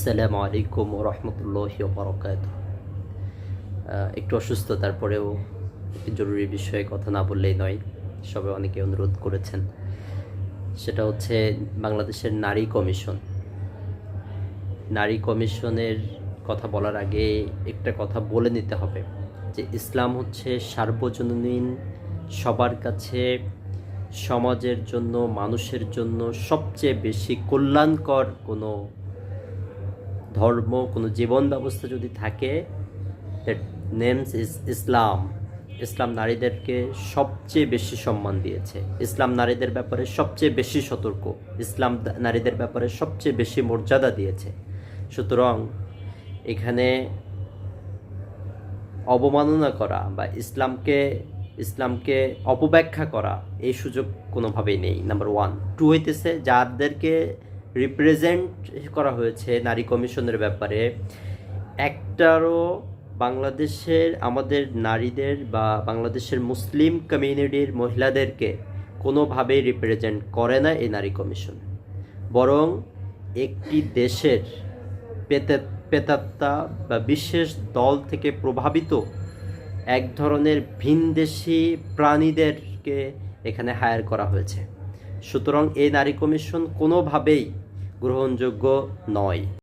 আসসালামু আলাইকুম রহমতুল্লাহ বরকাত একটু অসুস্থ, তারপরেও জরুরি বিষয়ে কথা না বললেই নয়। সবাই অনেকে অনুরোধ করেছেন। সেটা হচ্ছে বাংলাদেশের নারী কমিশন। নারী কমিশনের কথা বলার আগে একটা কথা বলে নিতে হবে যে ইসলাম হচ্ছে সার্বজনীন, সবার কাছে সমাজের জন্য, মানুষের জন্য সবচেয়ে বেশি কল্যাণকর কোনো ধর্ম, কোনো জীবন ব্যবস্থা যদি থাকে that names is Islam Islam নারীদেরকে সবচেয়ে বেশি সম্মান দিয়েছে। ইসলাম নারীদের ব্যাপারে সবচেয়ে বেশি সতর্ক। ইসলাম নারীদের ব্যাপারে সবচেয়ে বেশি মর্যাদা দিয়েছে। সুতরাং এখানে অবমাননা করা বা ইসলামকে ইসলামকে অপব্যাখ্যা করা, এই সুযোগ কোনোভাবেই নেই। নাম্বার ওয়ান টু হইতেছে, যাদেরকে রিপ্রেজেন্ট করা হয়েছে নারী কমিশনের ব্যাপারে। একটারও বাংলাদেশের, আমাদের নারীদের বা বাংলাদেশের মুসলিম কমিউনিটির মহিলাদেরকে কোনোভাবেই রিপ্রেজেন্ট করে না এই নারী কমিশন। বরং একটি দেশের পেতে, পেতাত্তা বা বিশেষ দল থেকে প্রভাবিত এক ধরনের ভিনদেশি প্রাণীদেরকে এখানে হায়ার করা হয়েছে। সুতরাং এই নারী কমিশন কোনোভাবেই গ্রহণযোগ্য নয়।